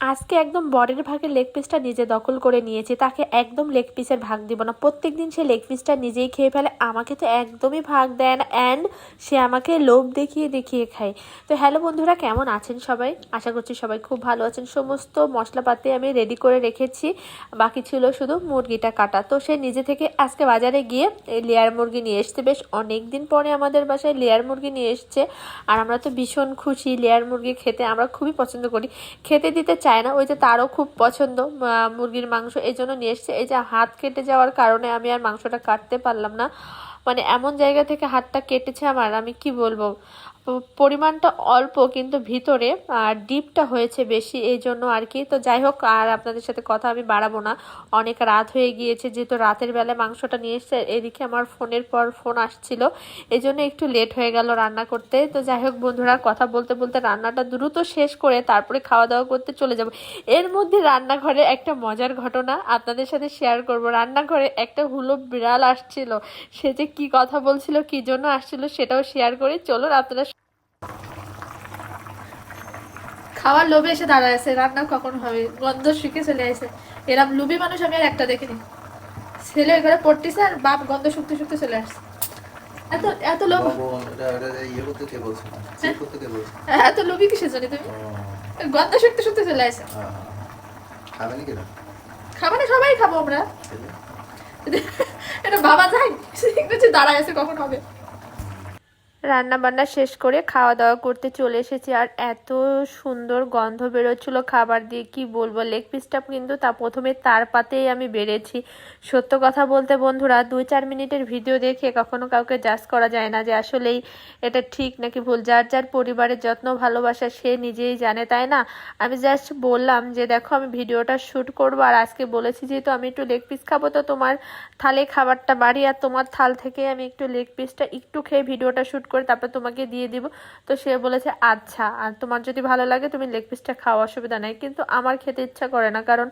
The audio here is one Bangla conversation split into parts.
আজকে একদম বরের ভাগের লেগ পিসটা নিজে দখল করে নিয়েছি। তাকে একদম লেগ পিসের ভাগ দিব না। প্রত্যেক দিন সে লেগ পিসটা নিজেই খেয়ে ফেলে। আমাকে তো একদমই ভাগ দেয় না। অ্যান্ড সে আমাকে লোভ দেখিয়ে দেখিয়ে খায়। তো হ্যালো বন্ধুরা, কেমন আছেন সবাই? আশা করছি সবাই খুব ভালো আছেন। সমস্ত মশলাপাতি আমি রেডি করে রেখেছি। বাকি ছিল শুধু মুরগিটা কাটা। তো সে নিজে থেকে আজকে বাজারে গিয়ে লেয়ার মুরগি নিয়ে এসছে। বেশ অনেক দিন পরে আমাদের বাসায় লেয়ার মুরগি নিয়ে এসছে। আর আমরা তো ভীষণ খুশি লেয়ার মুরগি খেতে। আমরা খুবই পছন্দ করি। খেতে দিতে চায় না। ওই যে তারও খুব পছন্দ মুরগির মাংস এই জন্য নিয়ে এসছে। এই যে হাত কেটে যাওয়ার কারণে আমি আর মাংসটা কাটতে পারলাম না। মানে এমন জায়গা থেকে হাতটা কেটেছে আমার, আমি কি বলব? পরিমাণটা অল্প, কিন্তু ভিতরে, আর ডিপটা হয়েছে বেশি, এই জন্য আর কি। তো যাই হোক, আর আপনাদের সাথে কথা আমি বাড়াবো না। অনেক রাত হয়ে গিয়েছে, যেহেতু রাতের বেলায় মাংসটা নিয়ে এসছে এদিকে আমার ফোনের পর ফোন আসছিল। এই জন্য একটু লেট হয়ে গেল রান্না করতে। তো যাই হোক, বন্ধুরা, কথা বলতে বলতে রান্নাটা দ্রুত শেষ করে তারপরে খাওয়া দাওয়া করতে চলে যাব। এর মধ্যে রান্নাঘরে একটা মজার ঘটনা আপনাদের সাথে শেয়ার করব। রান্নাঘরে একটা হুলো বিড়াল আসছিল। সে যে কি কথা বলছিল, কি জন্য আসছিল, সেটাও শেয়ার করি। চলুন, আপনারা খাওয়ার লোভে এসে দাঁড়ায় আছে রান্না কখন হবে গন্ধ শিখে চলে আসে। এরম লুবি মানুষ আমি আর একটা দেখিনি। ছেলে ঘরে পড়তেছে আর বাপ গন্ধ শুকতে শুকতে চলে আসছে। এত এত লোভ ইয়ে কে বলছে? এত লোভি কিসের জন্য তুমি? গন্ধ শুকতে শুকতে চলে আসে। হ্যাঁ। খাবে না? সবাই খাব আমরা। এটা বাবা যাই দেখছি দাঁড়ায় আছে কখন হবে। রান্না বান্না শেষ করে খাওয়া দাওয়া করতে চলে এসেছি আর এত সুন্দর গন্ধ বেরোচ্ছিল খাবার দিয়ে, কি বলব? লেগ পিসটা কিন্তু তা প্রথমে তার পাতেই আমি বেড়েছি। সত্য কথা বলতে বন্ধুরা, দুই চার মিনিটের ভিডিও দেখে কখনো কাউকে জাজ করা যায় না যে আসলেই এটা ঠিক নাকি ভুল। যার যার পরিবারের যত্ন, ভালোবাসা সে নিজেই জানে, তাই না? আমি জাস্ট বললাম যে, দেখো, আমি ভিডিওটা শ্যুট করব আর আজকে বলেছি যেহেতু আমি একটু লেগ পিস খাব, তো তোমার থালে খাবারটা বাড়ি আর তোমার থাল থেকে আমি একটু লেগ পিসটা একটু খেয়ে ভিডিওটা শ্যুট করে তারপর তোমাকে দিয়ে দিব। তো সে বলেছে আচ্ছা আর তোমার যদি ভালো লাগে, তুমি লেগ পিসটা খাওয়া অসুবিধা নাই। কিন্তু আমার খেতে ইচ্ছা করে না, কারণ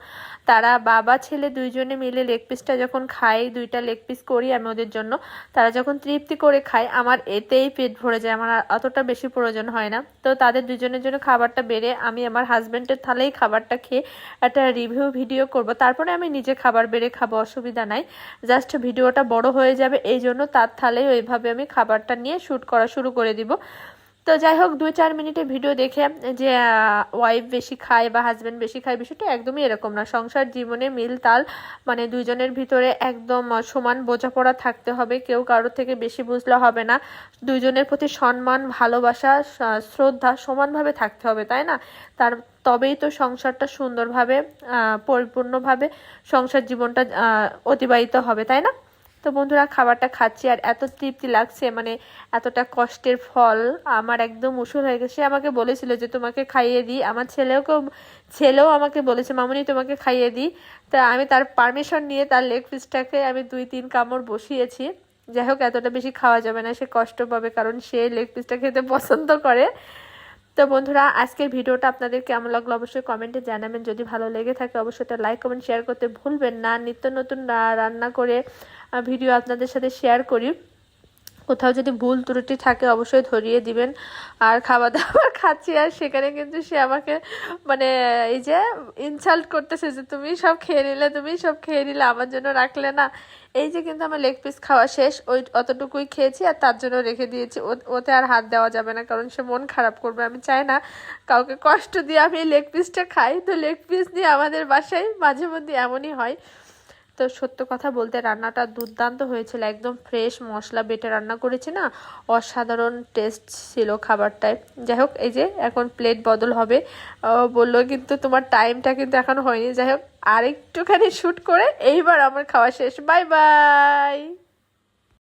তারা বাবা, ছেলে দুইজনে মিলে লেগ পিসটা যখন খায়, দুইটা লেগ পিস করি আমি ওদের জন্য, তারা যখন তৃপ্তি করে খায়, আমার এতেই পেট ভরে যায়, আমার অতটা বেশি প্রয়োজন হয় না। তো তাদের দুজনের জন্য খাবারটা বেড়ে আমি আমার হাজব্যান্ডের থালেই খাবারটা খেয়ে একটা রিভিউ ভিডিও করব। তারপরে আমি নিজে খাবার বেড়ে খাব, অসুবিধা নাই। জাস্ট ভিডিওটা বড় হয়ে যাবে, এই জন্য তার থালেই ওইভাবে আমি খাবারটা নিয়ে শ্যুট করা শুরু করে দিব। তো যাই হোক, দুই চার মিনিটের ভিডিও দেখে যে ওয়াইফ বেশি খায় বা হাজব্যান্ড বেশি খায়, বিষয়টা একদমই এরকম না। সংসার জীবনে মিল তাল মানে দুইজনের ভিতরে একদম সমান বোঝাপড়া থাকতে হবে। কেউ কারোর থেকে বেশি বুঝলে হবে না। দুইজনের প্রতি সম্মান, ভালোবাসা শ্রদ্ধা সমানভাবে থাকতে হবে, তাই না? তার, তবেই তো সংসারটা সুন্দরভাবে পরিপূর্ণভাবে সংসার জীবনটা অতিবাহিত হবে, তাই না? তো বন্ধুরা খাবারটা খাচ্ছি আর এত তৃপ্তি লাগছে মানে এতটা কষ্টের ফল। আমার একদম উসুল হয়ে গেছে। আমাকে বলেছিল যে, তোমাকে খাইয়ে দিই। আমার ছেলেওকেও ছেলেও আমাকে বলেছে, মামুনি, তোমাকে খাইয়ে দিই। তা আমি তার পারমিশন নিয়ে তার লেগ পিসটাকে আমি দুই তিন কামড় বসিয়েছি। যাই হোক, এতটা বেশি খাওয়া যাবে না, সে কষ্ট পাবে কারণ সে লেগ পিসটা খেতে পছন্দ করে। তো বন্ধুরা, আজকের ভিডিওটা আপনাদের কেমন লাগল অবশ্যই কমেন্টে জানাবেন। যদি ভালো লেগে থাকে, অবশ্যই এটা লাইক, কমেন্ট, শেয়ার করতে ভুলবেন না। নিত্য নতুন রান্না করে ভিডিও আপনাদের সাথে শেয়ার করি। কোথাও যদি ভুল ত্রুটি থাকে অবশ্যই ধরিয়ে দিবেন। আর খাওয়া দাওয়া খাচ্ছি আর সেখানে কিন্তু সে আমাকে মানে এই যে ইনসাল্ট করতেছে যে, তুমি সব খেয়ে নিলে, তুমি সব খেয়ে নিলে, আমার জন্য রাখলে না। এই যে কিন্তু আমার লেগ পিস খাওয়া শেষ, ওই অতটুকুই খেয়েছি আর তার জন্য রেখে দিয়েছি। ওতে আর হাত দেওয়া যাবে না, কারণ সে মন খারাপ করবে। আমি চাই না কাউকে কষ্ট দিয়ে আমি লেগ পিসটা খাই। তো লেগ পিস নিয়ে আমাদের বাসায় মাঝে মধ্যে এমনই হয় তো সত্য কথা বলতে রান্নাটা দুর্দান্ত হয়েছিল। একদম ফ্রেশ মশলা বেটে রান্না করেছি না, অসাধারণ টেস্ট ছিল খাবারটায়। যাই হোক, এই যে এখন প্লেট বদল হবে। বলল কিন্তু তোমার টাইমটা কিন্তু এখন হয়নি। যাই হোক, আরেকটুখানি শ্যুট করে এইবার আমার খাওয়া শেষ। Bye bye